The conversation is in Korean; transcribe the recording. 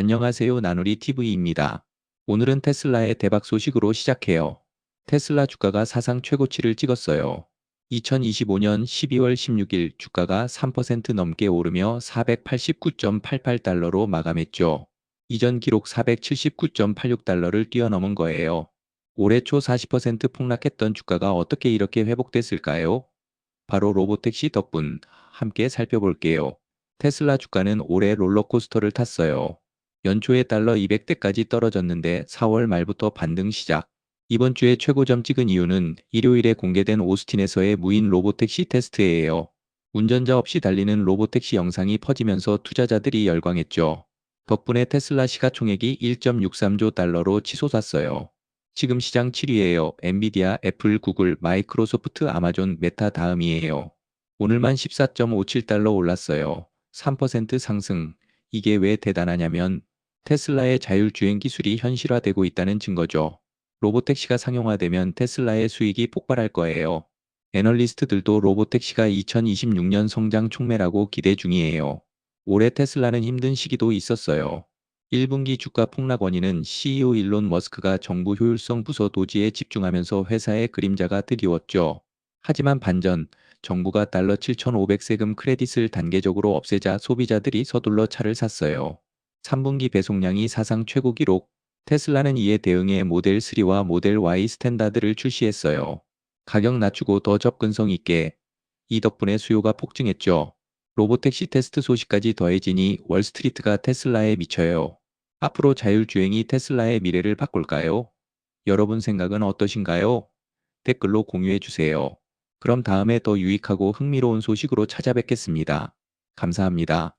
안녕하세요 나누리 TV입니다. 오늘은 테슬라의 대박 소식으로 시작해요. 테슬라 주가가 사상 최고치를 찍었어요. 2025년 12월 16일 주가가 3% 넘게 오르며 489.88달러로 마감했죠. 이전 기록 479.86달러를 뛰어넘은 거예요. 올해 초 40% 폭락했던 주가가 어떻게 이렇게 회복됐을까요? 바로 로보택시 덕분 함께 살펴볼게요. 테슬라 주가는 올해 롤러코스터를 탔어요. 연초에 달러 200대까지 떨어졌는데 4월 말부터 반등 시작. 이번 주에 최고점 찍은 이유는 일요일에 공개된 오스틴에서의 무인 로보택시 테스트예요. 운전자 없이 달리는 로보택시 영상이 퍼지면서 투자자들이 열광했죠. 덕분에 테슬라 시가총액이 1.63조 달러로 치솟았어요. 지금 시장 7위예요. 엔비디아, 애플, 구글, 마이크로소프트, 아마존, 메타 다음이에요. 오늘만 14.57달러 올랐어요. 3% 상승. 이게 왜 대단하냐면 테슬라의 자율주행 기술이 현실화되고 있다는 증거죠. 로보택시가 상용화되면 테슬라의 수익이 폭발할 거예요. 애널리스트들도 로보택시가 2026년 성장 촉매라고 기대 중이에요. 올해 테슬라는 힘든 시기도 있었어요. 1분기 주가 폭락 원인은 CEO 일론 머스크가 정부 효율성 부서 도지에 집중하면서 회사의 그림자가 드리웠죠. 하지만 반전, 정부가 달러 7,500 세금 크레딧을 단계적으로 없애자 소비자들이 서둘러 차를 샀어요. 3분기 배송량이 사상 최고 기록, 테슬라는 이에 대응해 모델 3와 모델 Y 스탠다드를 출시했어요. 가격 낮추고 더 접근성 있게. 이 덕분에 수요가 폭증했죠. 로보택시 테스트 소식까지 더해지니 월스트리트가 테슬라에 미쳐요. 앞으로 자율주행이 테슬라의 미래를 바꿀까요? 여러분 생각은 어떠신가요? 댓글로 공유해 주세요. 그럼 다음에 더 유익하고 흥미로운 소식으로 찾아뵙겠습니다. 감사합니다.